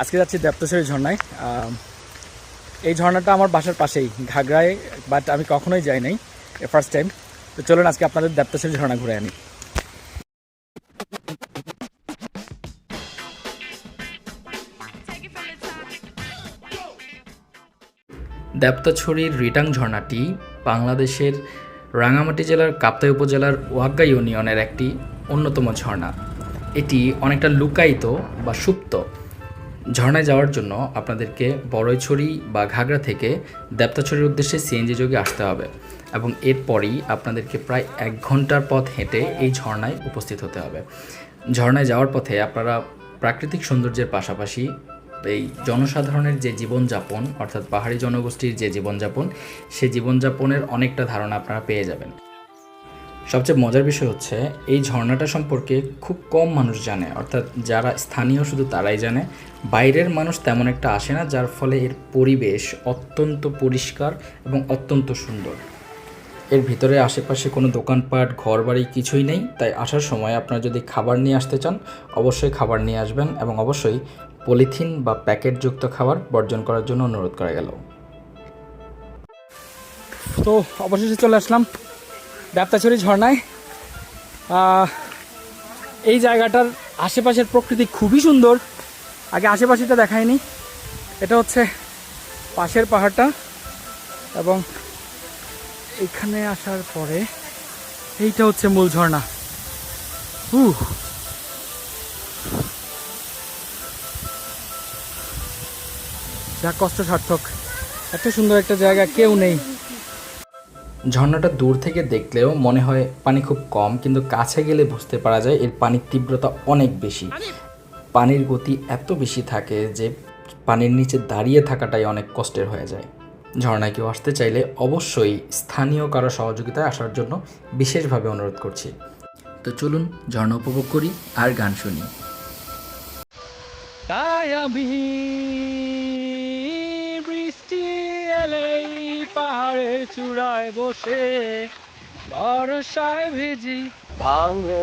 আজকে যাচ্ছি দেপ্তশ্বরী ঝর্ণায়। এই ঝর্ণাটা আমার বাসার পাশেই, ঘাগড়ায় বাট আমি কখনোই যাই নাই ফার্স্ট টাইম তো চলুন আজকে আপনাদের দেপ্তশ্বরী ঝর্ণা ঘুরে আনি। দেপ্তাছড়ির রিটাং ঝর্ণাটি বাংলাদেশের রাঙামাটি জেলার কাপ্তাই উপজেলার ওয়াগ্গা ইউনিয়নের একটি অন্যতম ঝর্ণা। এটি অনেকটা লুকায়িত বা সুপ্ত। ঝর্ণায় যাওয়ার জন্য আপনাদেরকে বড়ইছড়ি বা ঘাগড়া থেকে দেপ্তাছড়ির উদ্দেশ্যে সিএনজি যোগে আসতে হবে এবং এরপরই আপনাদেরকে প্রায় এক ঘণ্টার পথ হেঁটে এই ঝর্ণায় উপস্থিত হতে হবে। ঝর্ণায় যাওয়ার পথে আপনারা প্রাকৃতিক সৌন্দর্যের পাশাপাশি এই জনসাধারণের যে জীবনযাপন, অর্থাৎ পাহাড়ি জনগোষ্ঠীর যে জীবনযাপন সেই জীবনযাপনের অনেকটা ধারণা আপনারা পেয়ে যাবেন। সবচেয়ে মজার বিষয় হচ্ছে, এই ঝর্ণাটা সম্পর্কে খুব কম মানুষ জানে। অর্থাৎ যারা স্থানীয় শুধু তারাই জানে। বাইরের মানুষ তেমন একটা আসে না, যার ফলে এর পরিবেশ অত্যন্ত পরিষ্কার এবং অত্যন্ত সুন্দর। এর ভিতরে আশেপাশে কোনো দোকানপাট ঘর বাড়ি কিছুই নেই। তাই আসার সময় আপনারা যদি খাবার নিয়ে আসতে চান, অবশ্যই খাবার নিয়ে আসবেন এবং অবশ্যই পলিথিন বা প্যাকেটযুক্ত খাবার বর্জন করার জন্য অনুরোধ করা গেল। তো অবশেষে চলে আসলাম। ডাপ্তাছড়ি ঝর্ণায়। এই জায়গাটার আশেপাশের প্রকৃতি খুবই সুন্দর। আগে আশেপাশেটা দেখায়নি এটা হচ্ছে পাশের পাহাড়টা এবং এখানে আসার পরে এইটা হচ্ছে মূল ঝর্ণা। উহ। যা কষ্ট সার্থক এত সুন্দর একটা জায়গা, কেউ নেই। ঝর্ণাটা দূর থেকে দেখলেও মনে হয় পানি খুব কম, কিন্তু কাছে গেলে বুঝতে পারা যায় এর পানির তীব্রতা অনেক বেশি। পানির গতি এত বেশি থাকে যে পানির নিচে দাঁড়িয়ে থাকাটাই অনেক কষ্টের হয়ে যায়। ঝর্ণায় কেউ আসতে চাইলে অবশ্যই স্থানীয় কারও সহযোগিতায় আসার জন্য বিশেষভাবে অনুরোধ করছি। তো চলুন ঝর্ণা উপভোগ করি আর গান শুনি। তাই আমি পাহাড়ের চূড়ায় বসে বর্ষায় ভিজি ভাঙবে